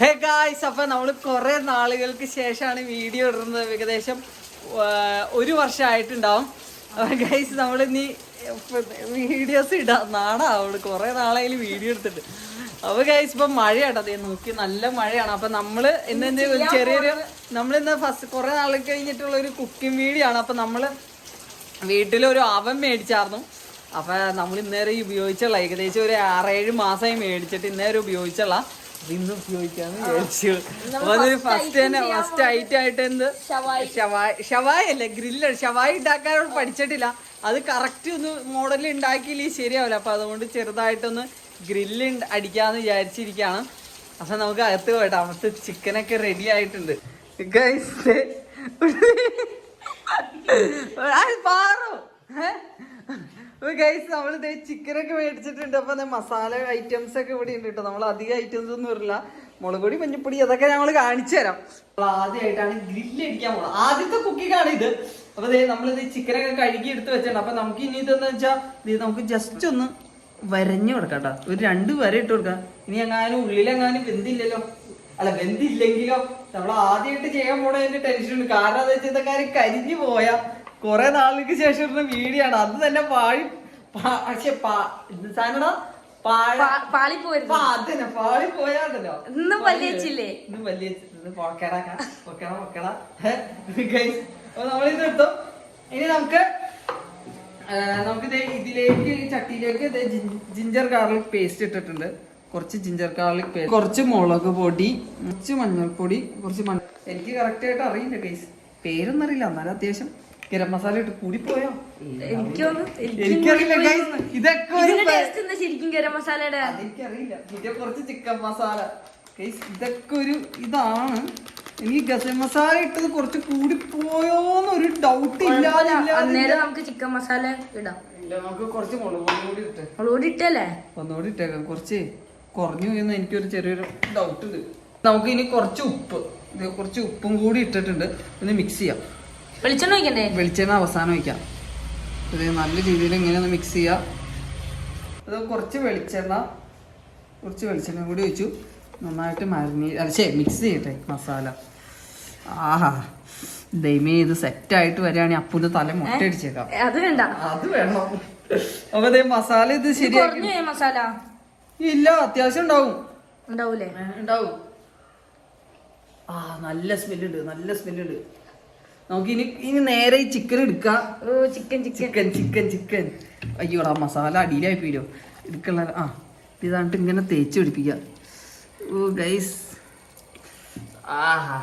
Hey guys അപ്പം നമ്മൾ കുറേ നാളുകൾക്ക് ശേഷമാണ് വീഡിയോ ഇടുന്നത്. ഏകദേശം ഒരു വർഷമായിട്ടുണ്ടാവും. അപ്പം ഗൈസ് നമ്മൾ ഇനി വീഡിയോസ് ഇടാം. നാടാ അവൾ കുറേ നാളായാലും വീഡിയോ എടുത്തിട്ട്. അപ്പോൾ ഗൈസ് ഇപ്പം മഴയാട്ടോ. അതേ നോക്കി നല്ല മഴയാണ്. അപ്പം നമ്മൾ ഇന്ന് എന്ത്? ചെറിയൊരു നമ്മളിന്ന് ഫസ്റ്റ് കുറേ നാൾ കഴിഞ്ഞിട്ടുള്ള ഒരു കുക്കിംഗ് വീഡിയോ ആണ്. അപ്പം നമ്മൾ വീട്ടിലൊരു അവൻ മേടിച്ചായിരുന്നു അപ്പം നമ്മൾ ഇന്നേരം ഉപയോഗിച്ചുള്ള ഏകദേശം ഒരു ആറേഴ് മാസമായി മേടിച്ചിട്ട് ഇന്നേരം ഉപയോഗിച്ചുള്ള ഇന്ന് ഉപയോഗിക്കാന്ന് വിചാരിച്ചു. അതൊരു ഫസ്റ്റ് തന്നെ ഫസ്റ്റ് ഐറ്റം ആയിട്ട് എന്ത്? ഷവായ്. ഷവായ്. അല്ലേ? ഗ്രില്ല്. ഷവായ് ഉണ്ടാക്കാനോട് പഠിച്ചിട്ടില്ല. അത് കറക്റ്റ് ഒന്ന് മോഡൽ ഉണ്ടാക്കിയില്ലേ ശരിയാവില്ല. അപ്പൊ അതുകൊണ്ട് ചെറുതായിട്ടൊന്ന് ഗ്രില്ല് അടിക്കാന്ന് വിചാരിച്ചിരിക്കുകയാണ് അപ്പൊ നമുക്ക് അകത്ത് പോയിട്ട് അകത്ത് ചിക്കനൊക്കെ റെഡി ആയിട്ടുണ്ട്. ഗൈസ് പാറു. ഗൈസ് നമ്മൾ ഇതേ ചിക്കനൊക്കെ മേടിച്ചിട്ടുണ്ട്. അപ്പൊ മസാല ഐറ്റംസ് ഒക്കെ ഇവിടെ ഉണ്ട് കേട്ടോ. നമ്മൾ അധികം ഐറ്റംസ് ഒന്നും വരില്ല മുളക് പൊടി മഞ്ഞപ്പൊടി അതൊക്കെ ഞങ്ങൾ കാണിച്ചു തരാം. ആദ്യമായിട്ടാണ് ഗ്രില്ല് അടിക്കാൻ പോകുന്നത് ആദ്യത്തെ കുക്കിംഗ് ആണ് ഇത്. അപ്പൊ ഇത് ചിക്കനൊക്കെ കഴുകി എടുത്ത് വെച്ചിട്ടുണ്ട്. അപ്പൊ നമുക്ക് ഇനി ഇതെന്ന് വെച്ചാൽ ഇത് നമുക്ക് ജസ്റ്റ് ഒന്ന് വരഞ്ഞു കൊടുക്കാം കേട്ടോ ഒരു രണ്ട് വര ഇട്ട് കൊടുക്കാം. ഇനി എങ്ങാനും ഉള്ളിലെങ്ങാനും വെന്തില്ലല്ലോ. അല്ല വെന്തില്ലെങ്കിലോ? നമ്മൾ ആദ്യമായിട്ട് ചെയ്യാൻ പോണതിന്റെ ടെൻഷൻ ഉണ്ട്. കാരണം എന്താ വെച്ചാൽ ഇതൊക്കെ കരിഞ്ഞു പോയാ. കുറെ നാളുകൾക്ക് ശേഷം ഇടുന്ന വീഡിയോ ആണ്. അത് തന്നെ പാഴി പക്ഷെ ഇന്നും വലിയച്ചില്ലേ? ഇന്നും വലിയ നമ്മളിത് എടുത്തു. ഇനി നമുക്ക് നമുക്ക് ഇതിലേക്ക് ചട്ടിയിലേക്ക് ജിഞ്ചർ ഗാർലിക് പേസ്റ്റ് ഇട്ടിട്ടുണ്ട്. കുറച്ച് ജിഞ്ചർ ഗാർലിക് പേസ്റ്റ് കുറച്ച് മുളക് പൊടി കുറച്ച് മഞ്ഞൾപ്പൊടി കുറച്ച് മഞ്ഞ എനിക്ക് കറക്റ്റ് ആയിട്ട് അറിയില്ല കേസ് പേരൊന്നും അറിയില്ല എന്നാലും അത്യാവശ്യം ഗരം മസാല ഇട്ട് കൂടി പോയോ എനിക്കൊന്ന് എനിക്കറിയില്ല. ഇതൊക്കെ ഒരു ഇതിന്റെ ശരിക്കും ഗരം മസാലയുടെ? എനിക്കറിയില്ല പിന്നെ കുറച്ച് ചിക്കൻ മസാല ഇതൊക്കെ ഒരു ഇതാണ്. എനിക്ക് ഗസം മസാല ഇട്ടത് കുറച്ച് കൂടി പോയോന്നൊരു ഡൗട്ട് ഇല്ലാതെ അന്നേരം നമുക്ക് ചിക്കൻ മസാല ഇടാം. ഇല്ല നമുക്ക് കുറച്ച് മുളക് കൂടി ഇട്ടേ. അവളോട് ഇട്ടല്ലേ? ഒന്നുകൂടി ഇട്ടേക്കാം. കുറച്ച് കുറഞ്ഞു പോയെന്ന് എനിക്കൊരു ചെറിയൊരു ഡൗട്ട് ഉണ്ട്. നമുക്ക് ഇനി കുറച്ച് ഉപ്പ്. കുറച്ച് ഉപ്പും കൂടി ഇട്ടിട്ടുണ്ട്. ഒന്ന് മിക്സ് ചെയ്യാം. വെളിച്ചെണ്ണ ഒഴിക്കണ്ടേ? വെളിച്ചെണ്ണ അവസാനം ഒഴിക്കാം. ഇത് നല്ല രീതിയിൽ ഇങ്ങനെ ഒന്ന് മിക്സ് ചെയ്യാം. അത് കുറച്ച് വെളിച്ചെണ്ണ കുറച്ച് വെളിച്ചെണ്ണ കൂടി ഒഴിച്ചു. നന്നായിട്ട് മരിനേ അതെ മിക്സ് ചെയ്യട്ടെ മസാല. ആഹാ ദൈമേ ഇത് സെറ്റായിട്ട് വരികയാണെങ്കിൽ അപ്പുന്റെ തല മുട്ടടിച്ചേക്കാം അത് വേണ്ട. അത് വേണം. അപ്പൊ ദേ മസാല ഇത് ശരിയാക്കി. മസാല. ഇല്ല അത്യാവശ്യം ഉണ്ടാവും. ഉണ്ടാവൂലേ? ഉണ്ടാവും. ആ നല്ല സ്മെല്ലുണ്ട് നല്ല സ്മെല്ലുണ്ട് നമുക്ക് ഇനി ഇനി നേരെ ഈ ചിക്കൻ എടുക്കുക ഓ chicken chicken chicken chicken chicken അയ്യോടാ മസാല അടിയിലായി പോയില്ലോ. എടുക്കള ആ ഇതാണ്ട് ഇങ്ങനെ തേച്ച് പിടിപ്പിക്കുക ഓ ഗൈസ് ആഹാ.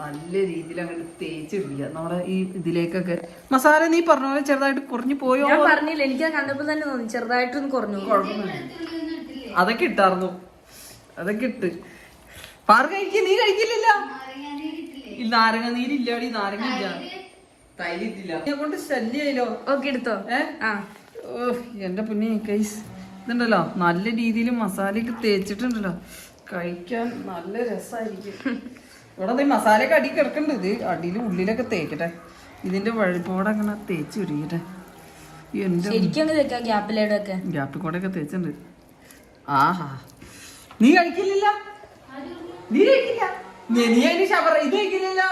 നല്ല രീതിയിൽ അങ്ങോട്ട് തേച്ച് പിടിക്കുക നമ്മുടെ ഈ ഇതിലേക്കൊക്കെ. മസാല നീ പറഞ്ഞ പോലെ ചെറുതായിട്ട് കുറഞ്ഞു പോയോ? ഞാൻ പറഞ്ഞില്ല എനിക്ക് കണ്ടപ്പോൾ തന്നെ തോന്നി. ചെറുതായിട്ടൊന്ന് കുറഞ്ഞു അതൊക്കെ ഇട്ടായിരുന്നു അതൊക്കെ ഇട്ട്. പാർ കഴിക്ക നീ കഴിക്കില്ലല്ലോ. നാരങ്ങ നീരില്ലാടി നാരങ്ങ ഇല്ല. തൈരിട്ടില്ല. എന്നെ കൊണ്ട് ശല്യായില്ലോ. ഓക്കെ എടുത്തോ. ഏ? ആ. ഓ എന്റെ പിന്നെ കൈസ് ഇതുണ്ടല്ലോ നല്ല രീതിയിൽ മസാലയൊക്കെ തേച്ചിട്ടുണ്ടല്ലോ. കഴിക്കാൻ നല്ല രസമായിരിക്കും ഇവിടെ മസാല മസാലയൊക്കെ അടി കിടക്കണ്ട് ഇത് അടിയിൽ ഉള്ളിലൊക്കെ തേക്കട്ടെ. ഇതിന്റെ വഴിപ്പോടെ അങ്ങനെ തേച്ച് ഗ്യാപ്പിലേടൊക്കെ ഗ്യാപ്പിൽ കൂടെ ഒക്കെ തേച്ചിട്ടുണ്ട്. ആഹാ. നീ കഴിക്കില്ലല്ലോ? നീ കഴിക്കില്ല? നീ- അതിന് ഷവർ ഇത് കഴിക്കില്ല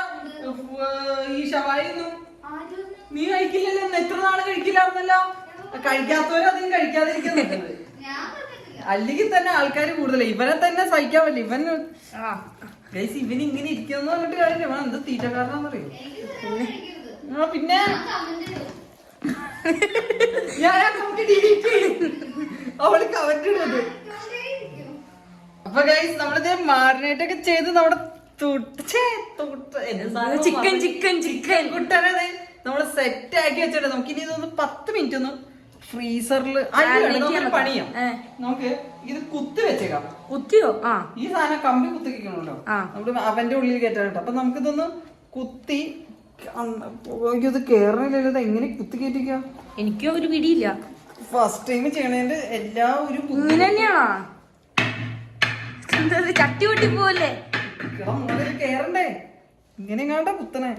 ഈ ഷവായൊന്നും നീ കഴിക്കില്ലല്ലോ? എത്ര നാൾ കഴിക്കില്ലായിരുന്നല്ലോ? കഴിക്കാത്തവരും അധികം കഴിക്കാതിരിക്കുന്നുണ്ട് അല്ലെങ്കിൽ തന്നെ ആൾക്കാർ കൂടുതൽ ഇവനെ തന്നെ സഹിക്കാൻ പറ്റില്ല. ഇവൻ ഇവൻ ഇങ്ങനെ ഇരിക്കുന്നു പറഞ്ഞിട്ട് കാര്യമില്ല. ഇവൻ എന്ത് തീറ്റക്കാരനാന്നറിയോ ആ പിന്നെ? ഞാൻ ചെയ്യും. അവൾ കമന്റ് അപ്പൊ ഗൈസ് നമ്മളിത് മാറിനേറ്റ് ഒക്കെ ചെയ്ത് നമ്മുടെ ചിക്കൻ ചിക്കൻ ചിക്കൻ. കുട്ടനെ നമ്മൾ സെറ്റ് ആക്കി വെച്ചിട്ട്. നമുക്ക് ഇനി ഇതൊന്ന് പത്ത് മിനിറ്റ് ഒന്ന് ഫ്രീസറിൽ പണിയാം. നമുക്ക് ഇത് കുത്തി വെച്ചേക്കാം. കുത്തിയോ? ആ. ഈ സാധനം കമ്പി കുത്തിക്കണല്ലോ നമ്മൾ അവന്റെ ഉള്ളിൽ കയറ്റാൻ കേട്ടോ. അപ്പൊ നമുക്കിതൊന്ന് കുത്തി ഇത് കേറണില്ലല്ലോ. ഇത് എങ്ങനെ കുത്തി കയറ്റിക്ക? എനിക്കും ഒരു പിടിയില്ല. ഫസ്റ്റ് ടൈം ചെയ്യണതിന്റെ എല്ലാ ഒരു ഇങ്ങനെ തന്നെയാണോ ചട്ടി പൊട്ടി പോവല്ലേ എടാ, ഇത് കേറണ്ടേ? ഇങ്ങനെ എങ്ങാണ്ട കുത്തണേ?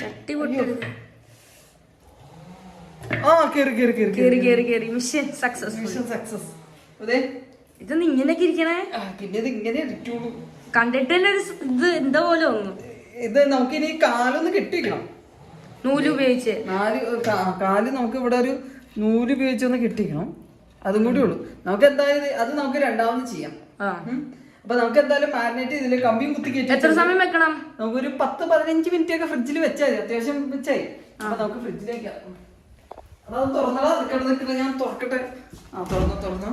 ചട്ടി പൊട്ടരുത്. ആ കേറി കേറി കേറി കേറി കേറി കേറി. മിഷൻ സക്സസ് മിഷൻ സക്സസ് അതെ. ഇതൊന്ന് ഇങ്ങനെയൊക്കെ ഇരിക്കണേ. പിന്നെ ഇത് ഇങ്ങനെ ഇരിക്കുള്ളൂ. കണ്ടിട്ട് തന്നെ ഒരു ഇത് എന്താ പോലെ തോന്നുന്നു? ഇത് നമുക്കിനി കാലൊന്ന് കെട്ടിക്കണം. നൂൽ ഉപയോഗിച്ച്. നാല് കാൽ നമുക്ക് ഇവിടെ ഒരു നൂൽ ഉപയോഗിച്ച് ഒന്ന് കെട്ടിക്കണം. അതും കൂടി ഉള്ളൂ. നമുക്ക് എന്തായാലും അത് നമുക്ക് രണ്ടാമത് ചെയ്യാം. ആ. അപ്പൊ നമുക്ക് എന്തായാലും മാരിനേറ്റ് ഇതിൽ കമ്പിയും കുത്തി കയറ്റി എത്ര സമയം വെക്കണം? നമുക്കൊരു പത്ത് പതിനഞ്ച് മിനിറ്റ് ഒക്കെ ഫ്രിഡ്ജിൽ വെച്ചാൽ അത്യാവശ്യം വെച്ചായി. അപ്പൊ നമുക്ക് ഫ്രിഡ്ജിലേക്ക് അതൊന്ന് തുറന്നടാ നിൽക്കട്ടെ നിൽക്കട്ടെ ഞാൻ തുറക്കട്ടെ. ആ തുറന്നു തുറന്നു.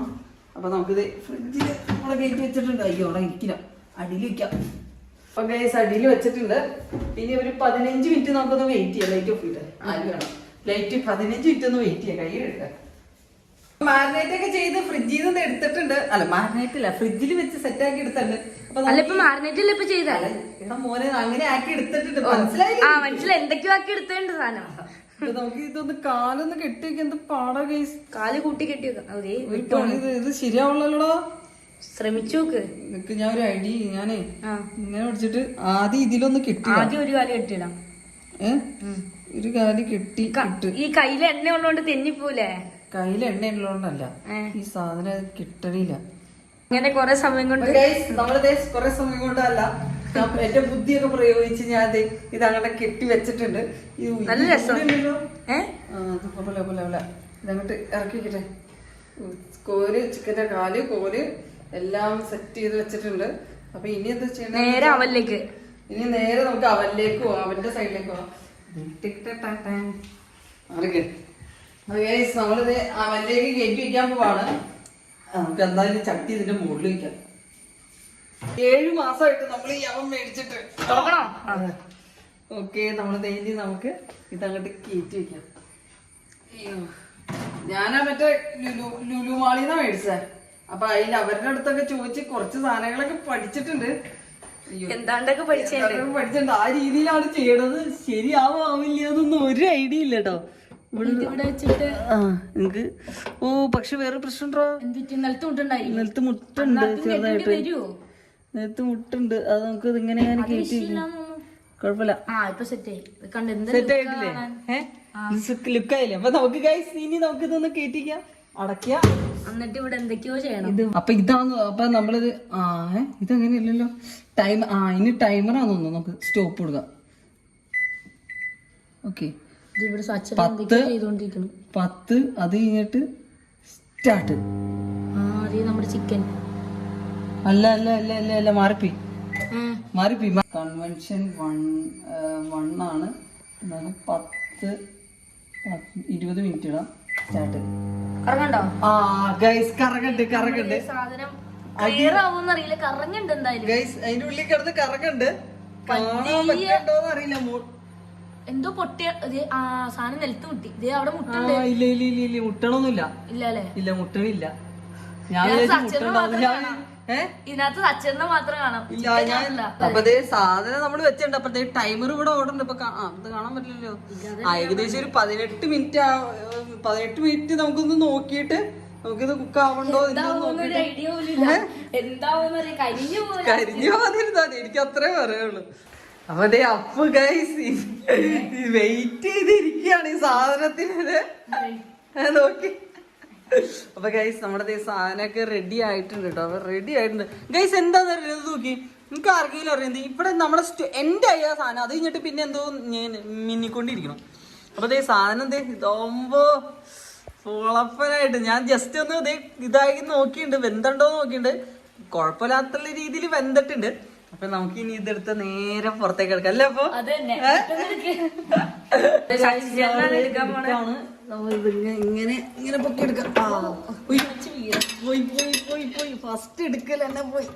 അപ്പൊ നമുക്കിത് ഫ്രിഡ്ജിൽ നമ്മളെ കയറ്റി വെച്ചിട്ടുണ്ട്. അയ്യോ അവിടെ ഇരിക്കില്ല. അടിയിൽ വെക്കാം. അപ്പൊ ഗൈസ് അടിയിൽ വെച്ചിട്ടുണ്ട്. ഇനി ഒരു പതിനഞ്ച് മിനിറ്റ് നമുക്കൊന്ന് വെയിറ്റ് ചെയ്യാം. ലൈറ്റ് ഓഫ് ചെയ്ത് ആര് വേണം? ലൈറ്റ് പതിനഞ്ച് മിനിറ്റ് ഒന്ന് വെയിറ്റ് ചെയ്യാം. കൈ എടുക്കാം മാരിനേറ്റ് ഒക്കെ ചെയ്ത് ഫ്രിഡ്ജിൽ നിന്ന് എടുത്തിട്ടുണ്ട്. അല്ല മാരിനേറ്റ് അല്ല ഫ്രിഡ്ജിൽ വെച്ച് സെറ്റ് ആക്കി എടുത്തിട്ടുണ്ട്. അല്ല ഇപ്പൊ മാരിനേറ്റ് അല്ല ഇപ്പൊ ചെയ്ത മോനെ അങ്ങനെ ആക്കി എടുത്തിട്ടുണ്ട്. മനസ്സിലായി ആ മനസ്സിലായി. എന്തൊക്കെയോ ആക്കി എടുത്തേണ്ട സാധനം. നമുക്ക് ഇതൊന്ന് കാലൊന്ന് കെട്ടിയൊക്കെ എന്ത് പാടാ ഗൈസ് കാൽ കൂട്ടി കെട്ടി ഇത് ശരിയാവുള്ളല്ലോടാ? ശ്രമിച്ചു നോക്ക്. നിനക്ക് ഞാൻ ഒരു ഐഡിയ ഞാനേ ഇങ്ങനെ പിടിച്ചിട്ട് ആദ്യം ഇതിലൊന്ന് കെട്ടി ആദ്യം ഒരു കാൽ കെട്ടിയിടാം. ഏ? ഒരു കാൽ കെട്ടി ഈ കയ്യിൽ എണ്ണ ഉള്ളതുകൊണ്ട് തെന്നിപ്പോലെ കയ്യിൽ എണ്ണ ഉള്ളതുകൊണ്ടല്ല ഈ സാധനം കിട്ടണില്ല. ഇങ്ങനെ കൊറേ സമയം കൊണ്ട് നമ്മളിത് കുറെ സമയം കൊണ്ടല്ല. ഞാൻ എന്റെ ബുദ്ധിയൊക്കെ പ്രയോഗിച്ച് ഞാൻ ദേ ഇത് അങ്ങനെ കെട്ടി വെച്ചിട്ടുണ്ട്. നല്ല രസം. ഇതങ്ങോട്ട് ഇറക്കിക്കട്ടെ കോര് ചിക്കന്റെ കാൽ കോര് എല്ലാം സെറ്റ് ചെയ്ത് വെച്ചിട്ടുണ്ട്. അപ്പൊ ഇനി എന്താ ചെയ്യണം നേരെ അവലിലേക്ക്. ഇനി നേരെ നമുക്ക് അവനിലേക്ക് പോവാം അവന്റെ സൈഡിലേക്ക് പോവാം. ആരൊക്കെ? നമ്മളിത് അവനിലേക്ക് കയറ്റി പോവാണ്. നമുക്ക് എന്തായാലും ചട്ടി ഇതിന്റെ മുകളിൽ വയ്ക്കാം ഏഴു മാസമായിട്ട് നമ്മൾ ഈ അവൻ മേടിച്ചിട്ട്. ഓക്കെ നമ്മൾ ഇനി നമുക്ക് ഇതങ്ങോട്ട് കയറ്റി അയ്യോ. ഞാനാ മറ്റേ ലുലു ലുലു മാളിന്നാ മേടിച്ചേ. അപ്പൊ അതിൽ അവരുടെ അടുത്തൊക്കെ ചോദിച്ച് കുറച്ച് സാധനങ്ങളൊക്കെ പഠിച്ചിട്ടുണ്ട്. എന്താണ്ടൊക്കെ പഠിച്ചിട്ടുണ്ട്. ആ രീതിയിലാണ് ചെയ്യണത്. ശരിയാവോ ആവില്ല എന്നൊന്നും ഒരു ഐഡിയ ഇല്ല കേട്ടോ ഇവിടെ വെച്ചിട്ട് ആ നിങ്ങക്ക് ഓ പക്ഷെ വേറെ പ്രശ്നമുണ്ടോ? നിലത്ത് മുട്ടുണ്ട് ചെറുതായിട്ട്. നിലത്ത് മുട്ടുണ്ട്. അത് നമുക്ക് ഇതിങ്ങനെ ഞാൻ കയറ്റി കുഴപ്പമില്ല. സെറ്റ് ആയിട്ടില്ലേ? ലുക്കായില്ലേ അപ്പൊ നമുക്ക് ഗൈസ് ഇനി നമുക്ക് ഇതൊന്ന് കയറ്റിക്കാം അടയ്ക്കുക എന്നിട്ട് ഇവിടെ എന്തൊക്കെയോ ചെയ്യണം. ഇത് അപ്പൊ ഇതാണ് അപ്പൊ നമ്മളിത് ആ അങ്ങനെ ഇതങ്ങനെയല്ലല്ലോ. ടൈം ആ ഇനി ടൈമറാന്ന് തോന്നുന്നു നമുക്ക് സ്റ്റോപ്പ് കൊടുക്കാം. ഓക്കെ പത്ത്. പത്ത് അത് കഴിഞ്ഞിട്ട് സ്റ്റാർട്ട്. നമ്മുടെ ചിക്കൻ. അല്ല അല്ല അല്ല അല്ല അല്ല മാറിപ്പി മാറിപ്പി കൺവെൻഷൻ വൺ വൺ ആണ്. എന്നാലും പത്ത് ഇരുപത് മിനിറ്റ് ഇടാം. സ്റ്റാർട്ട്. ആ ഗൈസ് കറങ്ങണ്ട് എന്തായാലും. ഗൈസ് അതിന്റെ ഉള്ളിൽ കിടന്ന് കറങ്ങണ്ട്. കാണാൻ പറ്റണ്ടോന്ന് അറിയില്ല. എന്തോ പൊട്ടിയ ഇത് ആ സാധനം നിലത്ത് മുട്ടി. ഇത് അവിടെ ആ ഇല്ല ഇല്ല ഇല്ല ഇല്ല മുട്ടണൊന്നുമില്ല. ഇല്ല അല്ലേ? ഇല്ല മുട്ടണില്ല. ഞാൻ ഞാൻ വിചാരിച്ചു സച്ചിനെ മുട്ടണ്ടാവും ഞാൻ ഏ? ഇതിനകത്ത് സച്ചറിനെ മാത്രം കാണാം. ഇല്ല ഞാൻ അപ്പൊ ദേ സാധനം നമ്മൾ വെച്ചിട്ടുണ്ട്. അപ്പൊ ടൈമർ ഇവിടെ ഓടുന്നുണ്ട്. ഇപ്പൊ കാ- ആ, ഇത് കാണാൻ പറ്റില്ലല്ലോ. ആ ഏകദേശം ഒരു പതിനെട്ട് മിനിറ്റ് ആ പതിനെട്ട് മിനിറ്റ് നമുക്കൊന്ന് നോക്കിയിട്ട് നമുക്കിത് കുക്ക് ആവണ്ടോ എന്താ എന്താവുന്നൊരു ഐഡിയ പോലും ഇല്ല. കരിഞ്ഞു പോലെ കരിഞ്ഞു പോകാതിരുന്നാ മതി. എനിക്ക് അത്രേ പറയുള്ളൂ അപ്പൊ അതെ അപ്പ് ഗൈസ് വെയിറ്റ് ചെയ്തിരിക്കുകയാണ് ഈ സാധനത്തിന് നോക്കി. അപ്പൊ ഗൈസ് നമ്മുടെ സാധനമൊക്കെ റെഡി ആയിട്ടുണ്ട് കേട്ടോ അപ്പൊ റെഡി ആയിട്ടുണ്ട്. ഗൈസ് എന്താന്ന് അറിയുന്നത് നോക്കി. നിങ്ങൾക്ക് ആർക്കെങ്കിലും അറിയുന്നത് ഇവിടെ നമ്മുടെ എന്റെ ആയ സാധനം. അത് കഴിഞ്ഞിട്ട് പിന്നെ എന്തോ ഞാൻ മിന്നിക്കൊണ്ടിരിക്കണം. അപ്പൊ അതേ സാധനം എന്തേ ഇതാവുമ്പോ ഫുളപ്പനായിട്ട് ഞാൻ ജസ്റ്റ് ഒന്ന് ഇതേ ഇതായി നോക്കിയിട്ടുണ്ട്. വെന്തണ്ടോ നോക്കിയിട്ടുണ്ട്. കുഴപ്പമില്ലാത്ത രീതിയിൽ വെന്തിട്ടുണ്ട്. അപ്പൊ നമുക്ക് ഇനി ഇതെടുത്ത് നേരെ പുറത്തേക്ക് എടുക്കാം. അല്ലേ അപ്പൊ? ഇങ്ങനെ- ഇങ്ങനെ പൊക്കി എടുക്കാം. ആ ഉയ്. പോയി പോയി പോയി പോയി. ഫസ്റ്റ് എടുക്കൽ തന്നെ പോയി.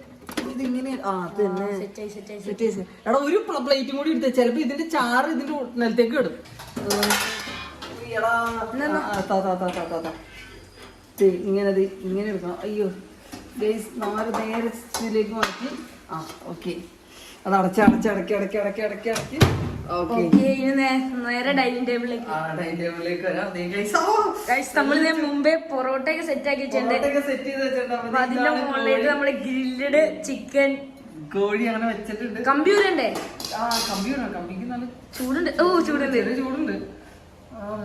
ഇതിങ്ങനെ ആ അത് തന്നെ സെറ്റായി സെറ്റായി സെറ്റ് ചെയ്ത് എടാ ഒരു പ്ലേറ്റും കൂടി എടുത്തേ. ചിലപ്പോ ഇതിന്റെ ചാറ് ഇതിന്റെ നിലത്തേക്ക് ഇടും. ഇങ്ങനെ ഇങ്ങനെ എടുക്കണം. അയ്യോ ഗൈസ് നാല് നേരെ മാറ്റി. ആ ഓക്കെ. അത് അടച്ച് അടച്ച് അടക്കി അടക്കി അടക്കി അടക്കി അടക്കി. നേരെ ഡൈനിങ് ടേബിളിലേക്ക് ഡൈനിങ് ടേബിളിലേക്ക് വരാം. മുമ്പേ പൊറോട്ടയൊക്കെ സെറ്റ് ആക്കി വെച്ചിട്ടുണ്ട്. സെറ്റ് ചെയ്ത് വെച്ചിട്ടുണ്ട്. അതിന്റെ മുകളിലേക്ക് നമ്മൾ ഗ്രില്ലഡ് ചിക്കൻ കോഴി അങ്ങനെ വെച്ചിട്ടുണ്ട്. കമ്പ്യൂട്ടർ ഉണ്ടേ ആ കമ്പ്യൂട്ടർ വേണം. കമ്പിക്ക് നല്ല ചൂടുണ്ട്. ഓ ചൂടുണ്ട്. ചൂടുണ്ട്.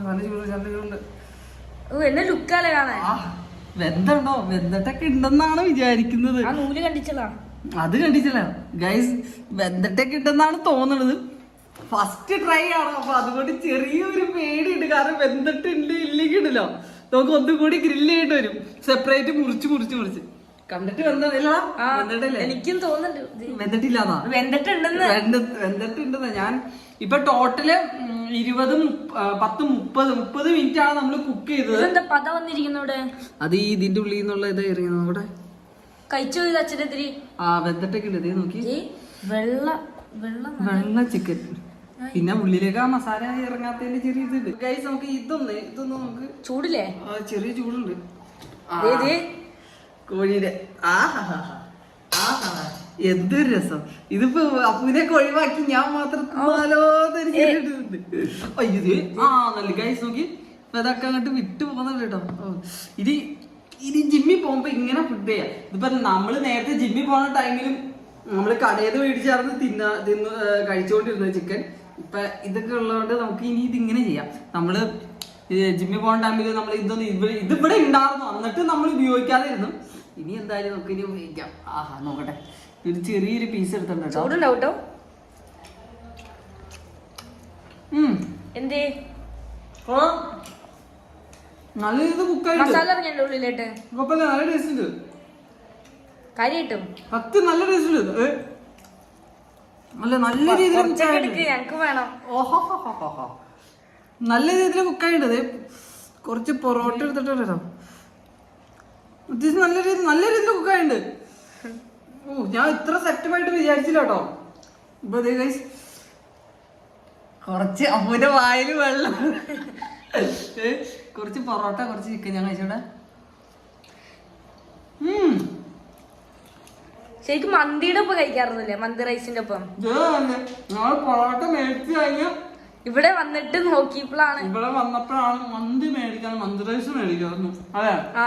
നല്ല ചൂട് നല്ല ചൂടുണ്ട്. ഓ എന്നെ ലുക്കാലേ കാണാൻ? വെന്തണ്ടോ? വെന്തട്ടൊക്കെ ഉണ്ടെന്നാണ് വിചാരിക്കുന്നത്. ആ നൂൽ കണ്ടിച്ചതാ. അത് കണ്ടിച്ചില്ല ഗൈസ് വെന്തിട്ടേ കിട്ടുന്നാണ് തോന്നുന്നത് ഫസ്റ്റ് ട്രൈ ആണ്. അപ്പൊ അതുകൊണ്ട് ചെറിയൊരു പേടിയുണ്ട്. കാരണം വെന്തിട്ടുണ്ട് ഇല്ലെങ്കിൽ ഉണ്ടല്ലോ നമുക്ക് ഒന്നും കൂടി ഗ്രില്ല് ചെയ്യേണ്ടി വരും. സെപ്പറേറ്റ് മുറിച്ച് മുറിച്ച് മുറിച്ച്. കണ്ടിട്ട് വെന്തട്ടല്ലേ? എനിക്കും തോന്നുന്നുണ്ട്. വെന്തിട്ടില്ലാന്നാ? വെന്തിട്ടുണ്ടെന്ന്. വെന്ത വെന്തിട്ടുണ്ടെന്ന്. ഞാൻ ഇപ്പൊ ടോട്ടൽ ഇരുപത് പത്ത് മുപ്പത് മുപ്പത് മിനിറ്റ് ആണ് നമ്മൾ കുക്ക് ചെയ്തത്. അത് ഈ ഇതിന്റെ ഉള്ളിൽ നിന്നുള്ള ഇത് ഇറങ്ങുന്നത് അവിടെ. കഴിച്ചു അച്ഛനെതിരി ആ വെന്തിട്ടൊക്കെ ഉണ്ട്. ഇത് നോക്കി. വെള്ള വെള്ള വെള്ള ചിക്കൻ പിന്നെ ഉള്ളിലേക്ക് ആ മസാല ഇറങ്ങാത്തതിന്റെ ചെറിയ ഇതുണ്ട്. ഗൈസ് നമുക്ക് ഇതൊന്ന് ഇതൊന്ന് നമുക്ക് ചൂടില്ലേ? ആ ചെറിയ ചൂടുണ്ട്. കോഴിയുടെ. ആഹാ. എന്തൊരു രസം. ഇതിപ്പോ അപ്പുവിനെ ഒഴിവാക്കി ഞാൻ മാത്രം ആ നല്ല ഗൈസ് നോക്കി. അതൊക്കെ അങ്ങോട്ട് വിട്ടു പോകുന്നുണ്ട് കേട്ടോ. ഇനി ഇനി ജിമ്മിൽ പോകുമ്പോ ഇങ്ങനെ ഫുഡ് ചെയ്യാം. ഇതിപ്പോ നമ്മൾ നേരത്തെ ജിമ്മിൽ പോകുന്ന ടൈമിലും നമ്മൾ കടയിൽ നിന്ന് മേടിച്ചാർന്ന് തിന്ന തിന്ന് കഴിച്ചുകൊണ്ടിരുന്ന കഴിച്ചുകൊണ്ടിരുന്നത് ചിക്കൻ ഇപ്പൊ ഇതൊക്കെ ഉള്ളതുകൊണ്ട് നമുക്ക് ഇനി ഇതിങ്ങനെ ചെയ്യാം. നമ്മൾ ജിമ്മിൽ പോകുന്ന ടൈമിൽ നമ്മൾ ഇതൊന്നും ഇവിടെ ഇതിവിടെ ഉണ്ടായിരുന്നു എന്നിട്ട് നമ്മൾ ഉപയോഗിക്കാതെ ഇരുന്നു. ഇനി എന്തായാലും നമുക്ക് ഇനി ഉപയോഗിക്കാം. ആഹാ നോക്കട്ടെ. ഒരു ചെറിയൊരു പീസ് എടുത്തിട്ടുണ്ട് കേട്ടോ. എന്തേ. നല്ല ഇത് കുക്കായിട്ട് മസാല ഉള്ളിലേട്ട്. കുഴപ്പമില്ല നല്ല ടേസ്റ്റ് ഉണ്ട്. സത്യം നല്ല ടേസ്റ്റ് ഉണ്ട് ഏ. നല്ല നല്ല രീതിയിൽ കുറച്ചൊക്കെ എടുക്ക് ഞങ്ങക്ക് വേണം. ഓഹോഹോഹോഹോ. നല്ല രീതിയിൽ കുക്കായിട്ടുണ്ട്. ദേ കുറച്ച് പൊറോട്ട എടുത്തിട്ടുണ്ട് കേട്ടോ അത്യാവശ്യം നല്ല രീതി നല്ല രീതിയിൽ കുക്കായിട്ടുണ്ട്. ഓ ഞാൻ ഇത്ര സെറ്റപ്പായിട്ട് വിചാരിച്ചില്ല കേട്ടോ. ഇപ്പൊ ദേ guys, കുറച്ച് അമ്മൂന്റെ വായിൽ വെള്ളം. ഏ, കുറച്ച് പൊറോട്ട കുറച്ച് ചിക്കൻ ഞാൻ കഴിച്ചോടെ ശരിക്കും മന്തിയുടെ ഒപ്പം കഴിക്കാറുന്നില്ലേ മന്തി റൈസിന്റെ ഒപ്പം? പൊറോട്ട മേടിച്ചു കഴിഞ്ഞാൽ ഇവിടെ വന്നിട്ട് നോക്കിയപ്പോഴാണ്. ഇവിടെ വന്നപ്പോഴാണ് മന്തി മേടിക്കാൻ മന്തി റൈസ് മേടിക്കാറുന്നു അതെ. ആ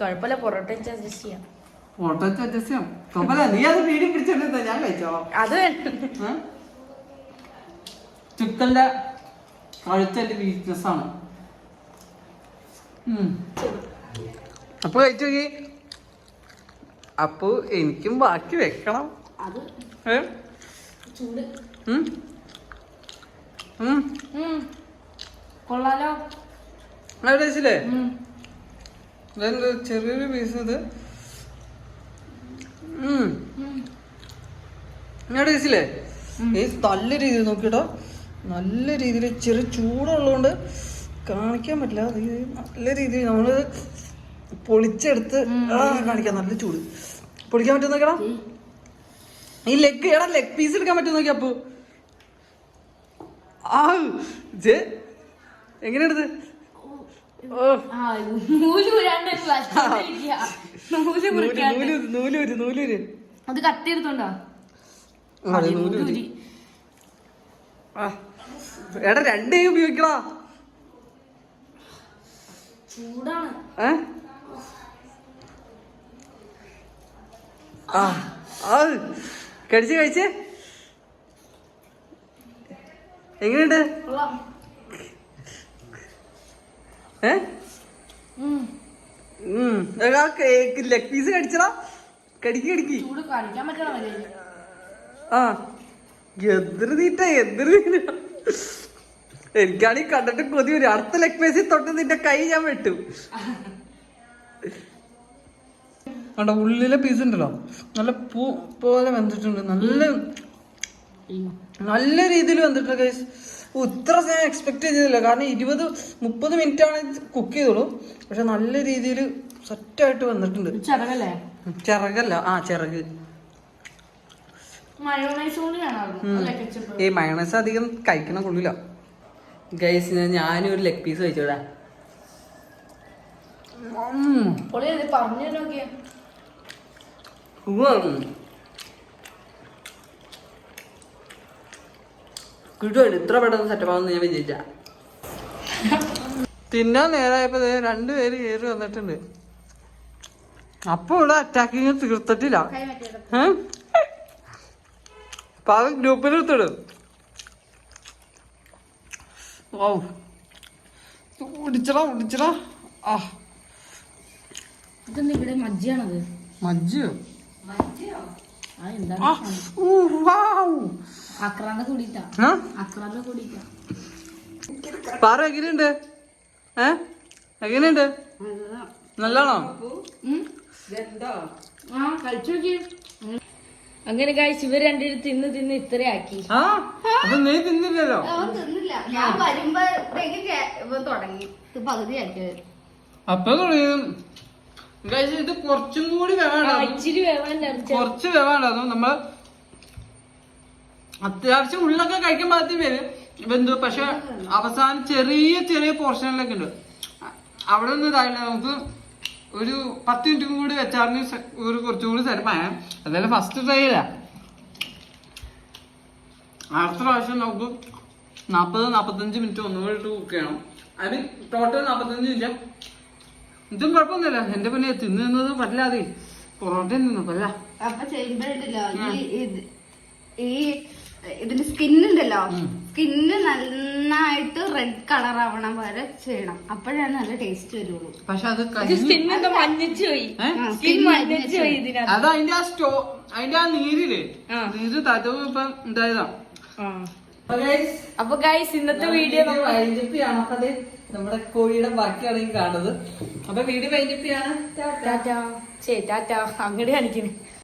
കുഴപ്പമില്ല. പൊറോട്ട അഡ്ജസ്റ്റ് ചെയ്യാം. പൊറോട്ട അഡ്ജസ്റ്റ് ചെയ്യാം. കുഴപ്പമില്ല. നീ അത് വീഡിയോ പിടിച്ചെടുത്ത ഞാൻ കഴിച്ചോ? അത്? ചിക്കന്റെ കഴുത്തന്റെ വീക്ക്നെസ് ആണ്. അപ്പൊ കഴിച്ചു നോക്കി. അപ്പൊ എനിക്കും ബാക്കി വെക്കണം. കൊള്ളാലോ. ചെറിയൊരു പീസ് ഇത്. ഞാൻ ടേസ്റ്റില്ലേ? ഈ നല്ല രീതിയിൽ നോക്കിട്ടോ. നല്ല രീതിയിൽ ചെറിയ ചൂടുള്ളതുകൊണ്ട് കാണിക്കാൻ പറ്റില്ല. അത് നല്ല രീതിയിൽ നമ്മൾ പൊളിച്ചെടുത്ത് കാണിക്കാൻ കാണിക്കാം. നല്ല ചൂട്. പൊളിക്കാൻ പറ്റുന്ന നോക്കണം ഈ ലെഗ് എടാ ലെഗ് പീസ് എടുക്കാൻ പറ്റുന്ന നോക്കി അപ്പു. ആ ജെ എങ്ങനെയെടുത്ത് നൂലൂര് നൂലൂര് അത് കത്തി എടുത്തോണ്ടോ എടാ രണ്ടേ ഉപയോഗിക്കടാ. ആ കടിച്ച് കഴിച്ചേ. എങ്ങനെയുണ്ട്? ഏ. ലെഗ് പീസ് കടിച്ചടാ. കടിക്ക് കടിക്ക്. ആ എതിർ തീറ്റ എതിർ തീറ്റ. എനിക്കാണെങ്കിൽ കണ്ടിട്ട് കൊതി വരും. അടുത്ത ലെഗ് പീസിൽ തൊട്ട് നിന്റെ കൈ ഞാൻ വെട്ടു. കണ്ട ഉള്ളിലെ പീസ് ഉണ്ടല്ലോ. നല്ല പൂ പോലെ വെന്തിട്ടുണ്ട് നല്ല നല്ല രീതിയിൽ വെന്തിട്ടുണ്ട് ഗൈസ് ഇത്ര ഞാൻ എക്സ്പെക്ട് ചെയ്തില്ല. കാരണം ഇരുപത് മുപ്പത് മിനിറ്റ് ആണ് കുക്ക് ചെയ്തോളൂ. പക്ഷെ നല്ല രീതിയിൽ സെറ്റായിട്ട് വന്നിട്ടുണ്ട്. ചിറകല്ലേ? ആ ചിറക്. ഈ മയോണൈസ് അധികം കഴിക്കണ കൊള്ളില്ല. ഗൈസ് ഞാനും ഒരു ലെഗ് പീസ് കഴിച്ചോടാ. പൊളി പറഞ്ഞു നോക്കിയേ കിട്ടുമല്ലോ ഇത്ര പെട്ടെന്ന് സെറ്റപ്പാന്ന് ഞാൻ വിചാരിച്ച തിന്നാൻ നേരായപ്പോ രണ്ടുപേര് കയറി വന്നിട്ടുണ്ട്. അപ്പൊ ഇവിടെ അറ്റാക്കിങ് തീർത്തിട്ടില്ല? അപ്പൊ അത് ഗ്രൂപ്പിൽ എടുത്തിടും. ഓ ഒടിച്ചടാ ഒടിച്ചടാ. ആ. ഇതെന്താ ഇവിടെ മജ്ജിയാണത്? മജ്ജയോ? പാറ എങ്ങനെയുണ്ട്? ഏ? എങ്ങനെയുണ്ട്? നല്ലാണോ? ആ കഴിച്ചു നോക്കി അങ്ങനെ കഴിച്ച് ഇവർ രണ്ടിടത്ത് തിന്ന് തിന്ന് ഇത്രയാക്കി. ആ അപ്പൊ നീ തിന്നില്ലല്ലോ? അവൻ തിന്നില്ല. ഞാൻ വരുമ്പോഴേക്കും കേ- ഇവൻ തുടങ്ങി. ഇത് അപ്പൊ തുടങ്ങിയത് Guys, ഇത് കുറച്ചും കൂടി ആ, വേണം ഇച്ചിരി വേവാൻ കുറച്ച് വേവാണ്ടായിരുന്നു നമ്മൾ അത്യാവശ്യം ഉള്ളൊക്കെ കഴിക്കാൻ പാകത്തിന് വരും. ബന്ധു പക്ഷെ അവസാനം ചെറിയ ചെറിയ പോർഷനിലൊക്കെ ഉണ്ട്. അ- അവിടെ നിന്ന് ഇതായില്ല. നമുക്ക് ഒരു പത്ത് മിനിറ്റും കൂടി വെച്ചാറിന് ഒരു കുറച്ചുകൂടി കൂടി സെറ്റപ്പായ അതായത് ഫസ്റ്റ് ട്രൈ ചെയ്ത. അടുത്ത പ്രാവശ്യം നമുക്ക് നാൽപ്പത് നാൽപ്പത്തഞ്ച് മിനിറ്റ് ഒന്നുകൂടി ഇട്ട് കുക്ക് ചെയ്യണം മീൻ ടോട്ടൽ നാൽപ്പത്തഞ്ച് മിനിറ്റ് ഇതും കുഴപ്പമൊന്നുമില്ല. എന്റെ പിന്നെ തിന്നു തിന്നത് പറ്റില്ലാതെ പൊറോട്ട തിന്നു പല്ല അപ്പൊ ഈ ഇതിന്റെ സ്കിന്നുണ്ടല്ലോ സ്കിന്ന് നന്നായിട്ട് റെഡ് കളർ ആവണ വരെ ചെയ്യണം. അപ്പോഴാണ് നല്ല ടേസ്റ്റ് വരുള്ളൂ. പക്ഷെ അത് കഴിഞ്ഞ് മഞ്ഞച്ചു പോയി? സ്കിൻ മഞ്ഞച്ചു പോയി ഇതിനകത്ത്. അത് അതിന്റെ ആ സ്റ്റോ അതിന്റെ ആ നീരിൽ ആ. നീര് തരവ് ഇപ്പൊ ഇതായതാ. അപ്പൊ ഗൈസ് ഇന്നത്തെ വീഡിയോ വൈൻഡപ്പിയാണ്. അപ്പൊ അതെ നമ്മുടെ കോഴിയുടെ ബാക്കിയാണ് ഈ കാണുന്നത്. അപ്പൊ വീഡിയോ വൈൻഡപ്പിയാണ്. ടാറ്റ. ചേ ടാറ്റ. അങ്ങോട്ട് കാണിക്കണേ.